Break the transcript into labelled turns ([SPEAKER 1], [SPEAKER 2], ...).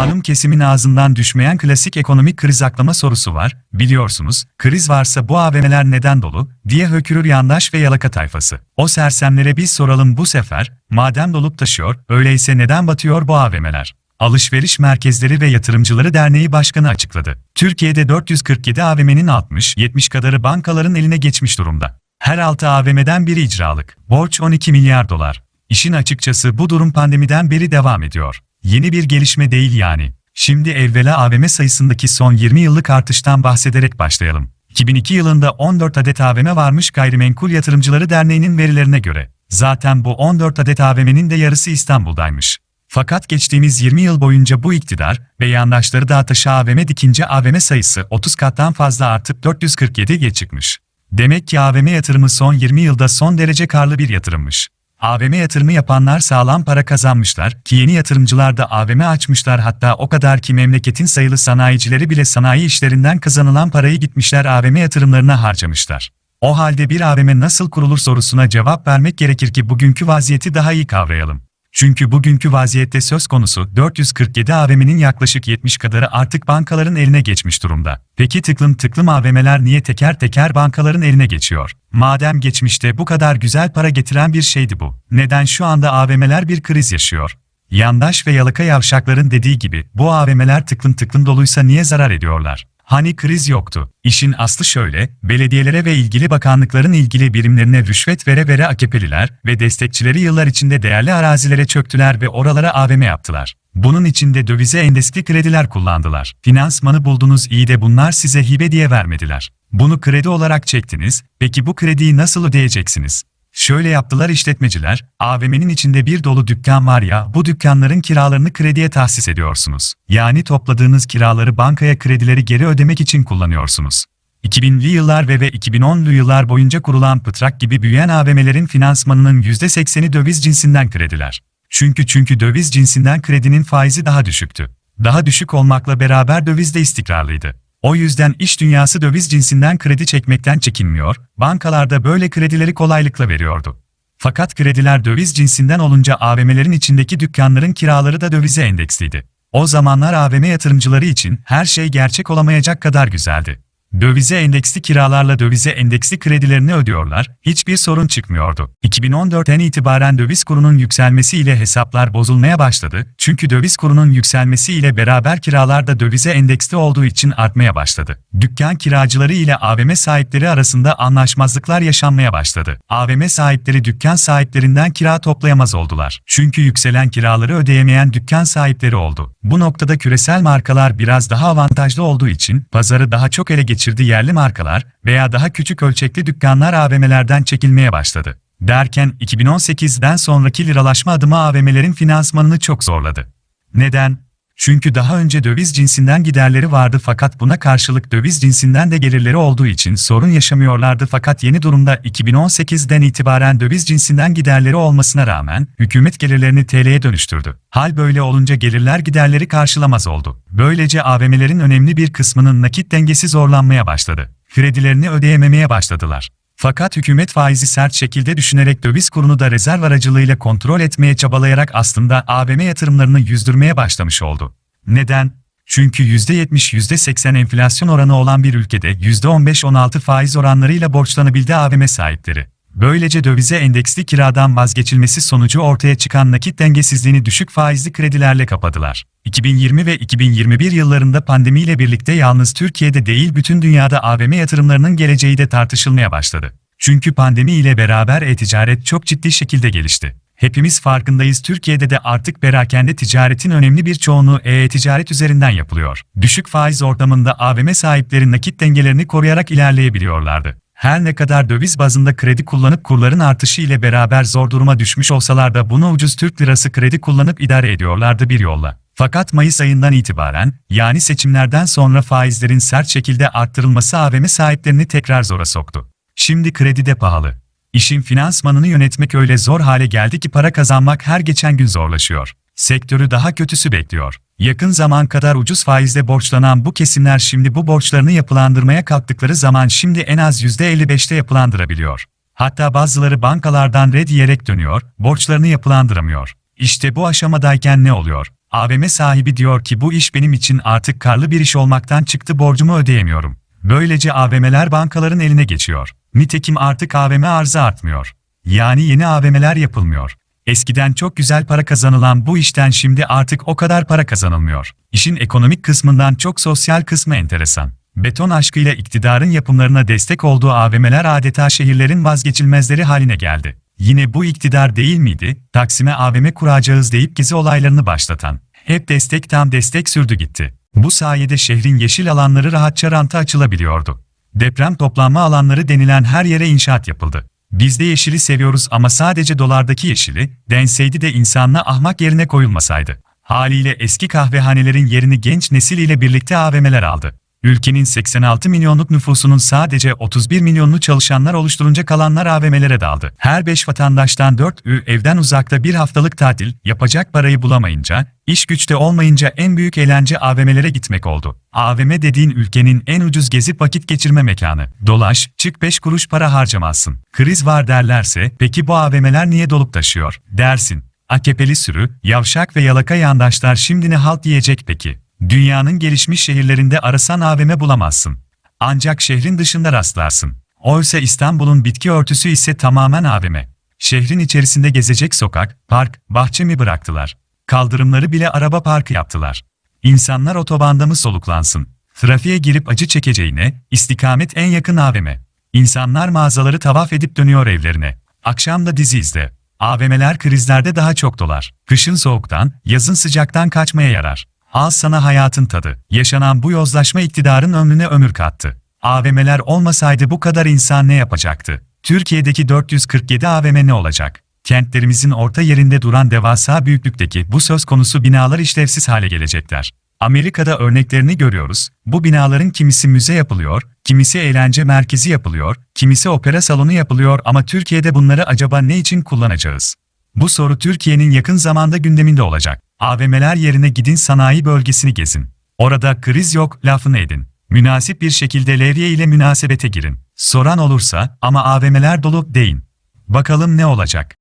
[SPEAKER 1] Malum kesimin ağzından düşmeyen klasik ekonomik kriz aklama sorusu var. Biliyorsunuz, kriz varsa bu AVM'ler neden dolu, diye hökürür yandaş ve yalaka tayfası. O sersemlere biz soralım bu sefer, madem dolup taşıyor, öyleyse neden batıyor bu AVM'ler? Alışveriş Merkezleri ve Yatırımcıları Derneği Başkanı açıkladı. Türkiye'de 447 AVM'nin 60-70 kadarı bankaların eline geçmiş durumda. Her 6 AVM'den biri icralık. Borç 12 milyar dolar. İşin açıkçası bu durum pandemiden beri devam ediyor. Yeni bir gelişme değil yani. Şimdi evvela AVM sayısındaki son 20 yıllık artıştan bahsederek başlayalım. 2002 yılında 14 adet AVM varmış Gayrimenkul Yatırımcıları Derneği'nin verilerine göre. Zaten bu 14 adet AVM'nin de yarısı İstanbul'daymış. Fakat geçtiğimiz 20 yıl boyunca bu iktidar ve yandaşları dağ taşı AVM dikince AVM sayısı 30 kattan fazla artıp 447'ye çıkmış. Demek ki AVM yatırımı son 20 yılda son derece karlı bir yatırımmış. AVM yatırımı yapanlar sağlam para kazanmışlar ki yeni yatırımcılar da AVM açmışlar hatta o kadar ki memleketin sayılı sanayicileri bile sanayi işlerinden kazanılan parayı gitmişler AVM yatırımlarına harcamışlar. O halde bir AVM nasıl kurulur sorusuna cevap vermek gerekir ki bugünkü vaziyeti daha iyi kavrayalım. Çünkü bugünkü vaziyette söz konusu 447 AVM'nin yaklaşık 70 kadarı artık bankaların eline geçmiş durumda. Peki tıklım tıklım AVM'ler niye teker teker bankaların eline geçiyor? Madem geçmişte bu kadar güzel para getiren bir şeydi bu. Neden şu anda AVM'ler bir kriz yaşıyor? Yandaş ve yalaka yavşakların dediği gibi bu AVM'ler tıklım tıklım doluysa niye zarar ediyorlar? Hani kriz yoktu. İşin aslı şöyle, belediyelere ve ilgili bakanlıkların ilgili birimlerine rüşvet vere vere AKP'liler ve destekçileri yıllar içinde değerli arazilere çöktüler ve oralara AVM yaptılar. Bunun içinde dövize endeksli krediler kullandılar. Finansmanı buldunuz iyi de bunlar size hibe diye vermediler. Bunu kredi olarak çektiniz, peki bu krediyi nasıl ödeyeceksiniz? Şöyle yaptılar işletmeciler, AVM'nin içinde bir dolu dükkan var ya, bu dükkanların kiralarını krediye tahsis ediyorsunuz. Yani topladığınız kiraları bankaya kredileri geri ödemek için kullanıyorsunuz. 2000'li yıllar ve ve 2010'lu yıllar boyunca kurulan pıtrak gibi büyüyen AVM'lerin finansmanının %80'i döviz cinsinden krediler. Çünkü çünkü döviz cinsinden kredinin faizi daha düşüktü. Daha düşük olmakla beraber döviz de istikrarlıydı. O yüzden iş dünyası döviz cinsinden kredi çekmekten çekinmiyor, bankalarda böyle kredileri kolaylıkla veriyordu. Fakat krediler döviz cinsinden olunca AVM'lerin içindeki dükkanların kiraları da dövize endeksliydi. O zamanlar AVM yatırımcıları için her şey gerçek olamayacak kadar güzeldi. Dövize endeksli kiralarla dövize endeksli kredilerini ödüyorlar, hiçbir sorun çıkmıyordu. 2014'ten itibaren döviz kurunun yükselmesiyle hesaplar bozulmaya başladı, çünkü döviz kurunun yükselmesiyle beraber kiralar da dövize endeksli olduğu için artmaya başladı. Dükkan kiracıları ile AVM sahipleri arasında anlaşmazlıklar yaşanmaya başladı. AVM sahipleri dükkan sahiplerinden kira toplayamaz oldular. Çünkü yükselen kiraları ödeyemeyen dükkan sahipleri oldu. Bu noktada küresel markalar biraz daha avantajlı olduğu için pazarı daha çok ele geçirdi yerli markalar veya daha küçük ölçekli dükkanlar AVM'lerden çekilmeye başladı. Derken 2018'den sonraki liralaşma adımı AVM'lerin finansmanını çok zorladı. Neden? Çünkü daha önce döviz cinsinden giderleri vardı fakat buna karşılık döviz cinsinden de gelirleri olduğu için sorun yaşamıyorlardı fakat yeni durumda 2018'den itibaren döviz cinsinden giderleri olmasına rağmen hükümet gelirlerini TL'ye dönüştürdü. Hal böyle olunca gelirler giderleri karşılamaz oldu. Böylece AVM'lerin önemli bir kısmının nakit dengesi zorlanmaya başladı. Kredilerini ödeyememeye başladılar. Fakat hükümet faizi sert şekilde düşünerek döviz kurunu da rezerv aracılığıyla kontrol etmeye çabalayarak aslında AVM yatırımlarını yüzdürmeye başlamış oldu. Neden? Çünkü %70-%80 enflasyon oranı olan bir ülkede %15-16 faiz oranlarıyla borçlanabildi AVM sahipleri. Böylece dövize endeksli kiradan vazgeçilmesi sonucu ortaya çıkan nakit dengesizliğini düşük faizli kredilerle kapadılar. 2020 ve 2021 yıllarında pandemiyle birlikte yalnız Türkiye'de değil bütün dünyada AVM yatırımlarının geleceği de tartışılmaya başladı. Çünkü pandemi ile beraber e-ticaret çok ciddi şekilde gelişti. Hepimiz farkındayız Türkiye'de de artık perakende ticaretin önemli bir çoğunluğu e-ticaret üzerinden yapılıyor. Düşük faiz ortamında AVM sahipleri nakit dengelerini koruyarak ilerleyebiliyorlardı. Her ne kadar döviz bazında kredi kullanıp kurların artışı ile beraber zor duruma düşmüş olsalar da bunu ucuz Türk lirası kredi kullanıp idare ediyorlardı bir yolla. Fakat Mayıs ayından itibaren, yani seçimlerden sonra faizlerin sert şekilde arttırılması AVM sahiplerini tekrar zora soktu. Şimdi kredi de pahalı. İşin finansmanını yönetmek öyle zor hale geldi ki para kazanmak her geçen gün zorlaşıyor. Sektörü daha kötüsü bekliyor. Yakın zaman kadar ucuz faizle borçlanan bu kesimler şimdi bu borçlarını yapılandırmaya kalktıkları zaman şimdi en az %55'te yapılandırabiliyor. Hatta bazıları bankalardan red yiyerek dönüyor, borçlarını yapılandıramıyor. İşte bu aşamadayken ne oluyor? AVM sahibi diyor ki bu iş benim için artık karlı bir iş olmaktan çıktı borcumu ödeyemiyorum. Böylece AVM'ler bankaların eline geçiyor. Nitekim artık AVM arzı artmıyor. Yani yeni AVM'ler yapılmıyor. Eskiden çok güzel para kazanılan bu işten şimdi artık o kadar para kazanılmıyor. İşin ekonomik kısmından çok sosyal kısmı enteresan. Beton aşkıyla iktidarın yapımlarına destek olduğu AVM'ler adeta şehirlerin vazgeçilmezleri haline geldi. Yine bu iktidar değil miydi, Taksim'e AVM kuracağız deyip gezi olaylarını başlatan? Hep destek tam destek sürdü gitti. Bu sayede şehrin yeşil alanları rahatça ranta açılabiliyordu. Deprem toplanma alanları denilen her yere inşaat yapıldı. Biz de yeşili seviyoruz ama sadece dolardaki yeşili, denseydi de insanla ahmak yerine koyulmasaydı. Haliyle eski kahvehanelerin yerini genç nesil ile birlikte AVM'ler aldı. Ülkenin 86 milyonluk nüfusunun sadece 31 milyonlu çalışanlar oluşturunca kalanlar AVM'lere daldı. Her 5 vatandaştan 4'ü evden uzakta bir haftalık tatil, yapacak parayı bulamayınca, iş güçte olmayınca en büyük eğlence AVM'lere gitmek oldu. AVM dediğin ülkenin en ucuz gezip vakit geçirme mekanı. Dolaş, çık 5 kuruş para harcamazsın. Kriz var derlerse, peki bu AVM'ler niye dolup taşıyor, dersin. AKP'li sürü, yavşak ve yalaka yandaşlar şimdi ne halt yiyecek peki? Dünyanın gelişmiş şehirlerinde arasan AVM bulamazsın. Ancak şehrin dışında rastlarsın. Oysa İstanbul'un bitki örtüsü ise tamamen AVM. Şehrin içerisinde gezecek sokak, park, bahçe mi bıraktılar? Kaldırımları bile araba parkı yaptılar. İnsanlar otobanda mı soluklansın? Trafiğe girip acı çekeceğine, istikamet en yakın AVM. İnsanlar mağazaları tavaf edip dönüyor evlerine. Akşam da dizi izle. AVM'ler krizlerde daha çok dolar. Kışın soğuktan, yazın sıcaktan kaçmaya yarar. Al sana hayatın tadı. Yaşanan bu yozlaşma iktidarın ömrüne ömür kattı. AVM'ler olmasaydı bu kadar insan ne yapacaktı? Türkiye'deki 447 AVM ne olacak? Kentlerimizin orta yerinde duran devasa büyüklükteki bu söz konusu binalar işlevsiz hale gelecekler. Amerika'da örneklerini görüyoruz. Bu binaların kimisi müze yapılıyor, kimisi eğlence merkezi yapılıyor, kimisi opera salonu yapılıyor ama Türkiye'de bunları acaba ne için kullanacağız? Bu soru Türkiye'nin yakın zamanda gündeminde olacak. AVM'ler yerine gidin sanayi bölgesini gezin. Orada kriz yok, lafını edin. Münasip bir şekilde levye ile münasebete girin. Soran olursa, ama AVM'ler dolu, deyin. Bakalım ne olacak?